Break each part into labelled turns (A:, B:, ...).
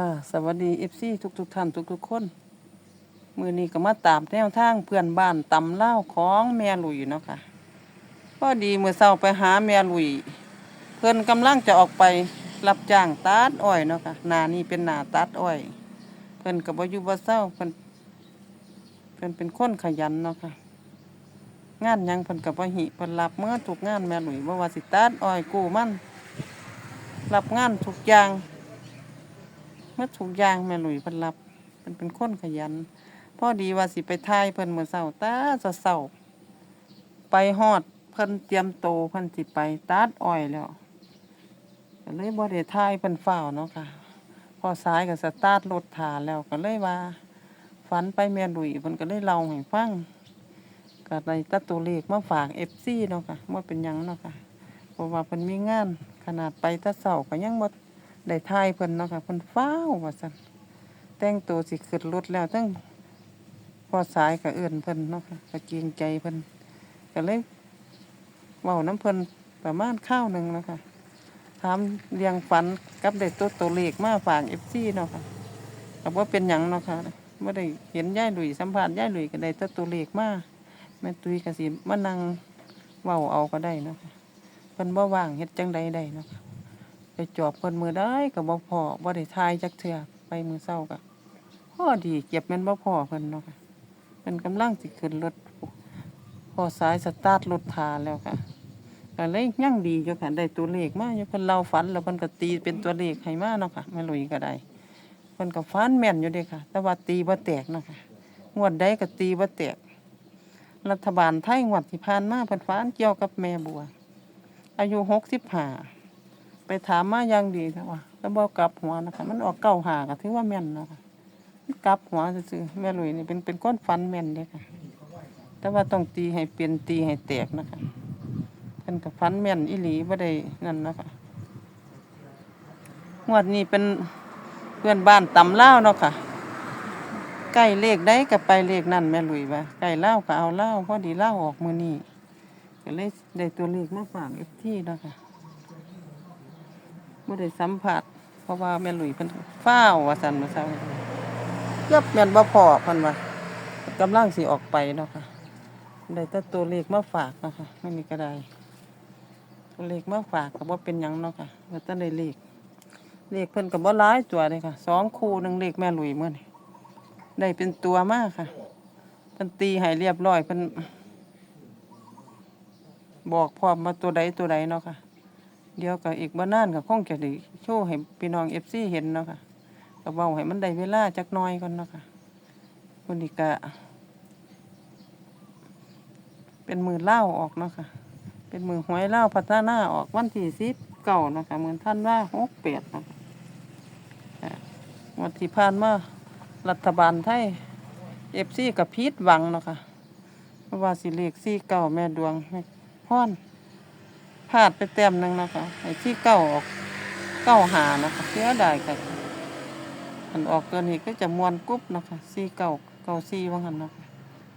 A: ค่ะ สวัสดีเอฟซีทุกทุกๆท่านทุกทุกๆคน มือนี้ก็มาตามแนวทางเพื่อนบ้านตำเล่าของแม่ลุยเนาะค่ะพอดีมือเศร้าไปหาแม่ลุย เพื่อนกำลังจะออกไปรับจ้างตัดอ้อยเนาะค่ะหนานี่เป็นหนาตัดอ้อย เพื่อนกับอยู่บ่เศร้าเพื่อนเพื่อนเป็นคนขยันเนาะค่ะงานยังเพิ่นกับว่าหิเพิ่นรับเมื่อทุกงานแม่หลุยบ่ว่าสิตัดอ้อยกู้มันรับงานทุกอย่าง เมื่อทุกอย่างแม่หลุยเพิ่นรับเพิ่นเป็นคนขยันพอดีว่าสิไปทายเพิ่นมื้อเช้าตาเช้าไปฮอดเพิ่นเตรียมโตเพิ่นสิไปตัดอ้อยแล้วก็เลยบ่ได้ทายเพิ่นฟ้าวเนาะค่ะ พอสายก็สตาร์ทรถถาแล้วก็เลยว่า ฝันไปแม่หลุยเพิ่นก็เลยเล่าให้ฟังก็ได้ตัดตัวเลขมาฝาก FC เนาะค่ะว่าเป็นหยังเนาะค่ะเพราะว่าเพิ่นมีงานขนาดไปแตะเช้าก็ยังบ่ ได้ทายเพิ่นเนาะค่ะเพิ่นฟ้าวว่าซั่นแต่งตัวสิขึ้นรถแล้วทั้งพอสายก็เอื้อนเพิ่นเนาะค่ะก็เกรงใจเพิ่นก็เลยเว้าน้ำเพิ่นประมาณข้าวหนึงเนาะค่ะถามเรียงฝันกับได้ตัวตัวเลขมาฝาก FC เนาะค่ะก็บ่เป็นหยังเนาะค่ะบ่ได้เห็นยายหลุยสัมภาษณ์ยายหลุยก็ได้ตัวตัวเลขมาแม่ตุ้ยก็สิมานั่งเว้าเอาก็ได้เนาะค่ะเพิ่นบ่ว่างเฮ็ดจังใดได้เนาะค่ะ ไปจอบเพิ่นมือได้ก็บ่พอบ่ได้ทายจักเทื่อไปมือเช้าก็พอดีเก็บแม่นบ่พอเพิ่นเนาะค่ะเพิ่นกำลังสิขึ้นรถพอสายสตาร์ทรถทาแล้วค่ะก็เลยยังดีอยู่ค่ะได้ตัวเลขมาอยู่เพิ่นเล่าฝันแล้วเพิ่นก็ตีเป็นตัวเลขให้มาเนาะค่ะแม่ลุยก็ได้เพิ่นก็ฝันแม่นอยู่เด้ค่ะ แต่ว่าตีบ่แตกเนาะค่ะงวดใดก็ตีบ่แตก รัฐบาลไทยงวดที่ผ่านมาเพิ่นฟ้านเกี่ยวกับแม่บัว อายุหกสิบห้า ไปถามมาอย่างดีนะว่าแล้วบอกกลับหัวนะคะมันออกเก้าหาก็ถือว่าแม่นเนาะคะมันกลับหัวซื่อๆแม่ลุยนี่เป็นเป็นก้อนฟันแม่นเด้ค่ะ แต่ว่าต้องตีให้เปลี่ยนตีให้แตกนะคะเพิ่นกับฟันแม่นอีหลีบ่ได้นั่นนะคะงวดนี้เป็นเพื่อนบ้านตำเล่าเนาะค่ะใกล้เลขได้ก็ไปเลขนั่นแม่ลุยว่าใกล้เล่าก็เอาเล่าพอดีเล่าออกมือนี้ก็เลยได้ตัวเลขมาฝากเอฟที่เนาะค่ะ ไม่ได้สัมผัสเพราะว่าแม่หลุยเพิ่นฟ้าวว่าสันมาเศร้าเกือบแม่นบ่พอเพิ่นว่ากำลังสิออกไปเนาะค่ะได้แต่ตัวเลขมาฝากเนาะค่ะไม่มีก็ไดตัวเลขมาฝากก็บ่เป็นหยังเนาะค่ะว่าแต่ได้เลขเลขเพิ่นก็บ่หลายตัวเลยค่ะสองคู่หนึ่งเลขแม่หลุยมื้อนี้ได้เป็นตัวมากค่ะเพิ่นตีให้เรียบร้อยเพิ่นบอกพร้อมมาตัวใดตัวใดเนาะค่ะ เดี๋ยวก็อีกบ่นานก็คงจะได้โชว์ให้พี่น้อง FC เห็นเนาะค่ะก็เว้าให้มันได้เวลาจักหน่อยก่อนเนาะค่ะวันนี้ก็เป็นมือเล่าออกเนาะค่ะ เป็นมือหวยเล่าพัฒนาออกวันที่สิบเก้าเนาะค่ะเหมือนท่านว่าหกแปดนาะค่ะวันที่ผ่านมารัฐบาลไทยเอฟซีกับพีดหวังเนาะค่ะว่าสิเลขซี่เก้าแม่ดวงแม่พร ลาดไปแต้มหนึงนะคะไอ้ที่เก้าออกเก้าหานะคะเสียดายค่ะอันออกตัวนี้ก็จะมวนกรุ๊บนะคะซี่เก้าเก้าซี่ว่างั้นนะคะ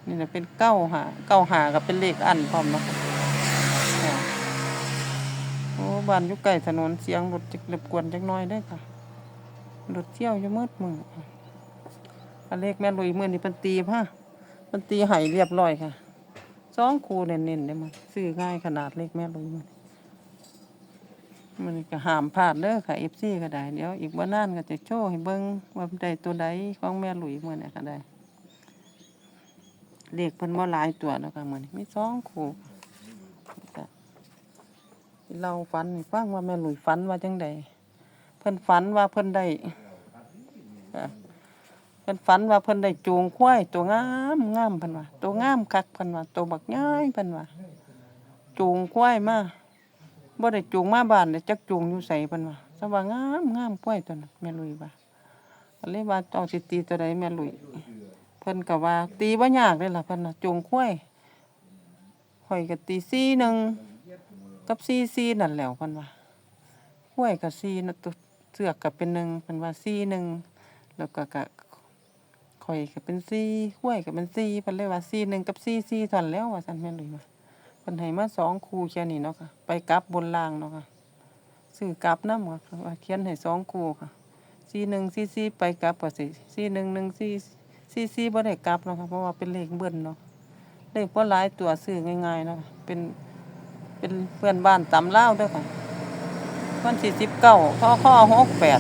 A: นี่แหละเป็นเก้าหาเก้าหากับเป็นเลขอันพร้อมนะคะค่ะโอ้บ้านอยู่ใกล้ถนนเสียงรถจะรบกวนจักหน้อยได้อค่ะรถเที่ยวอยู่มืดมืออันเลขแม่ลุยมือนี่เพิ่นตีฮะเพิ่นตีให้เรียบร้อยค่ะสองคูเน้นๆได้มาซื้อง่ายขนาดเลขแม่ลุยมัน มันก็ห้ามพลาดเด้อค่ะ FC ก็ได้ เดี๋ยวอีกบ่นานก็จะโชว์ให้เบิ่งว่าได้ตัวใดของแม่หลุยมื้อนี้ก็ได้เลขเพิ่นบ่หลายตัวแล้วค่ะมื้อนี้มีสองคู่เราฝันฟังว่าแม่หลุยฝันว่าจังใดเพิ่นฝันว่าเพิ่นได้เพิ่นฝันว่าเพิ่นได้จูงควายตัวงามงามเพิ่นว่าตัวงามคักเพิ่นว่าตัวบักย้ายเพิ่นว่าจูงควายมา บ่ได้จูงมาบ้านเด้จักจูงอยู่ไสเพิ่นว่าแต่ว่างามงามควยตัวนั้นแม่ลุยว่าก็เลยว่าเจ้าสิตีตัวใดแม่ลุยเพิ่นก็ว่า ตีบ่ยากเด้ล่ะเพิ่นน่ะจูงควายข่อยก็ตี4 1กับ4 4นั่นแล้วเพิ่นว่าควายก็4นะตัวเสือกก็เป็น1เพิ่นว่า4 1แล้วก็ก็ข่อยก็เป็นสี่ห้วยก็เป็นสี่เพิ่นเลยว่าสี่หนึ่งกับสี่สี่เท่านั้นแล้วว่าซั่นแม่นเลยว่า เพิ่นให้มาสองคู่แค่นี้เนาะค่ะ ไปกลับบนล่างเนาะค่ะซื้อกลับน้ำค่ะว่าเขียนให้สองคู่ค่ะสี่หนึ่งสี่สี่ไปกลับก็สิสี่หนึ่งหนึ่งสี่สี่สี่บ่ได้กลับเนาะค่ะเพราะว่าเป็นเลขเบิ้ลเนาะเลขบ่หลายตัวซื้อง่ายๆเนาะเป็นเป็นเพื่อนบ้านตำเล่าด้วยค่ะวันที่สิบเก้าข้อข้อหกแปด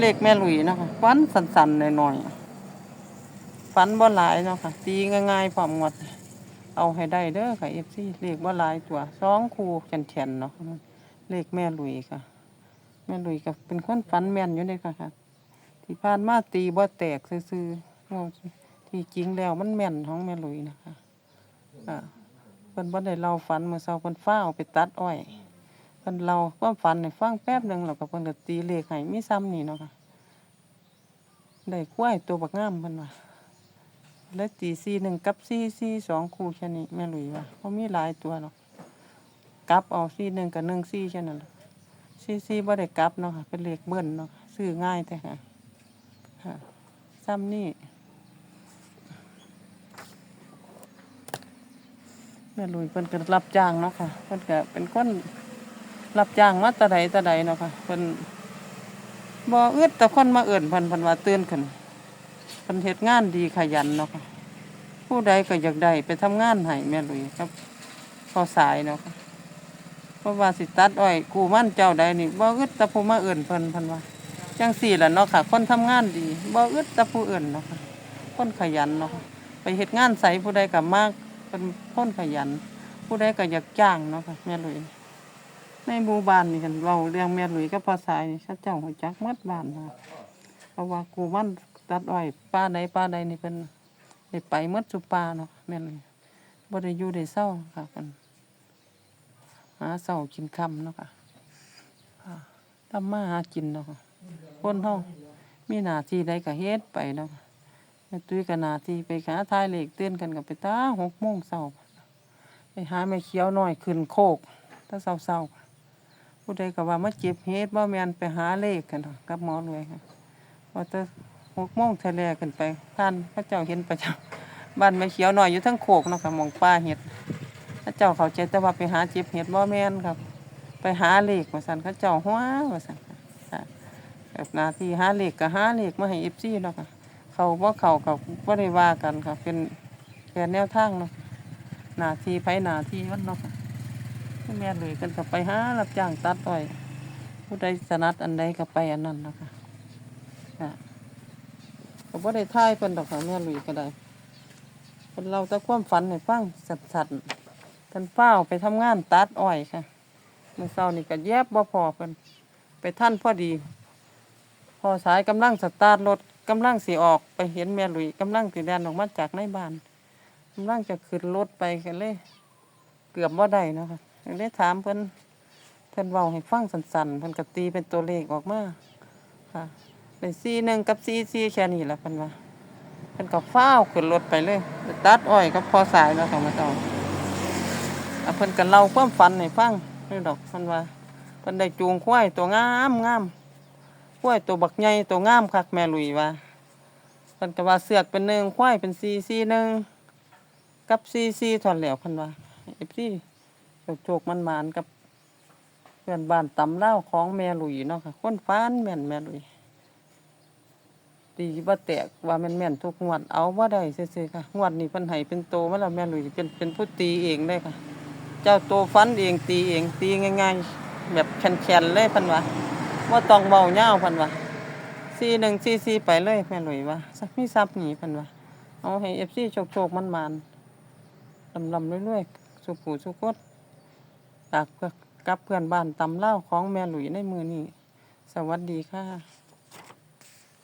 A: เลขแม่หลุยเนาะค่ะฟันสันๆหน่อยๆฟันบ่หลายเนาะค่ะตีง่ายๆพร้อมงด เอาให้ได้เด้อค่ะเอฟซีเลขบ่หลายตัวสองคู่แข็งๆเนาะเลขแม่ลุยค่ะ แม่ลุยก็เป็นคนฝันแม่นอยู่เด้ค่ะค่ะที่ผ่านมาตีบ่แตกซื่อๆที่จริงแล้วมันแม่นของแม่ลุยนะคะอ่าเพิ่นบ่ได้เล่าฝันเมื่อเช้าเพิ่นฟ้าวไปตัดอ้อยเพิ่นเล่าความฝันให้ฟังแป๊บหนึงแล้วก็เพิ่นก็ตีเลขให้มีซ้ำนี่เนาะค่ะได้กล้วยตัวบักงามเพิ่นว่า แล้วตีซีหนึ่งกับซีซีสองคู่แค่นี้แม่หลุยว่าเพราะมีหลายตัวเนาะกลับเอาซีหนึ่งกับหนึ่งซีแค่นั้นล่ะซีซีบ่ได้กลับเนาะค่ะเป็นเลขเบิ้ลเนาะซื้อง่ายแต่ค่ะค่ะซ้ำนี่แม่ลุยเพิ่นก็รับจ้างเนาะค่ะเพิ่นก็เป็นคนรับจ้างมาตะใดตะใดเนาะค่ะเพิ่นบ่อึดแต่คนมาเอิ่นเพิ่นเพิ่นว่าตื่นขึ้น คนเฮ็ดงานดีขยันเนาะค่ะผู้ใดก็อยากได้ไปทำงานให้แม่ลุยครับพอสายเนาะค่ะเพราะว่าสิตัดอ้อยกูมั่นเจ้าใดนี่บ่อึดต่ผู้มาเอื่นเพิ่นเพิ่นว่าจังสี่ล่ะเนาะค่ะ คนทำงานดีบ่อึดต่ผู้อื่นเนาะค่ะคนขยันเนาะค่ะไปเฮ็ดงานใส่ผู้ใดก็มากเป็นคนขยัน ผู้ใดก็อยากจ้างเนาะค่ะแม่ลุยในหมู่บ้านนี่กันเว้าเรื่องแม่ลุยกับพอสายนี่เขาเจ้าฮู้จักหมดบ้านเนะเพราะว่ากูมั่น ตัดอ้อยป้าใดป้าใดนี่เป็นได้ไปหมดสุปาเนาะแม่นบ่ได้อยู่ได้เศร้าค่ะกันหาเศร้ากินค่ำเนาะค่ะค่ะทำมาหากินเนาะคนเฮามีหน้าที่ใดก็เฮ็ดไปเนาะแม่ตุ้ยก็หน้าที่ไปหาทายเลขเตือนกันก็ไปตา6โมงเช้าไปหาแม่เขียวน้อยขึ้นโคกแตาเช้าๆผู้ใดก็ว่ามาเจ็บเฮ็ดบ่แม่นไปหาเลขกันเนาะกับหมอรวยค่ะพอจะ หกโมงทะเลขึ้นไปท่านพระเจ้าเห็นประจำบ้านไม่เขียวหน่อยอยู่ทั้งโขกเนาะค่ะมองป้าเห็ดพระเจ้าเขาใจแต่ว่าไปหาจ็บเห็ดบ่แม่นครับ ไปหาเลขว่าสันเขาเจ้าหัวว่าสันค่ะแบบนาที่หาเลขก็หาเลขมาให้เอฟซีเนาะค่ะเขาว่าเขากับว่าได้ว่ากันค่ะเป็นแค่แนวทางเนาะนาทีไผนาทีมันเนาะค่ะแม่เลยกันก็ไปหารับจ้างตัดอ้อยผู้ใดสนัดอันใดก็ไปอันนั้นเนาะค่ะค่ะ ก็บ่ได้ท่ายเพิ่นดอกค่ะแม่ลุยก็ได้เพิ่นเราแต่ความฝันให้ฟังสัดๆเพิ่นเฝ้าไปทำงานตัดอ้อยค่ะมื้อเช้านี่ก็แยบบ่พอเพิ่นไปท่านพอดี พอสายกำลังสตาร์ทรถกำลังสิออกไปเห็นแม่ลุยกำลังสิแล่นออกมาจากในบ้านกำลังจะขึ้นรถไปกันเลย เกือบบ่ได้เนาะค่ะเลยถามเพิ่นเพิ่นเว้าให้ฟังสั้นๆเพิ่นก็ตีเป็นตัวเลขออกมาค่ะ เป็นซีหนึ่งกับซีซีแค่นี้แหละเพิ่นว่าเพิ่นก็ฟ้าวขึ้นรถไปเลยตัดอ้อยกับพอสายแล้วค่ะมาเจ้าอะเพิ่นก็เล่าความฝันให้ฟังนี่ดอกเพิ่นว่าเพิ่นได้จูงควายตัวงามงามควายตัวบักใหญ่ตัวงามคักแม่ลุยว่าเพิ่นก็ว่าเสือกเป็นหนึ่งควายเป็นซีซีหนึ่งกับซีซีถอนแล้วเพิ่นว่าเอฟซีโจกมันมานกับเพื่อนบ้านตำเล่าของแม่ลุยเนาะค่ะคนฟ้านแม่นแม่ลุย ตีว่าแตกว่าแม่นแม่นทุกงวดเอาว่าได้ซื่อๆค่ะงวดนี้เพิ่นให้เป็นโตมาแล้วแม่หลุยเป็นเป็นผู้ตีเองเลยค่ะ เจ้าโตฟันเองตีเองตีง่าย ๆ แบบแข็งๆเลยเพิ่นว่าบ่ต้องเบาเหย้าเพิ่นว่าซีหนึ่งซีซีไปเลยแม่หลุยว่าสักมีทรัพย์หนีเพิ่นว่าเอาให้ FC โชคๆมันๆลำๆรวยๆสุผู้สุกดจากเพื่อกับเพื่อนบ้านตำเล่าของแม่หลุยในมือนี้ สวัสดีค่ะ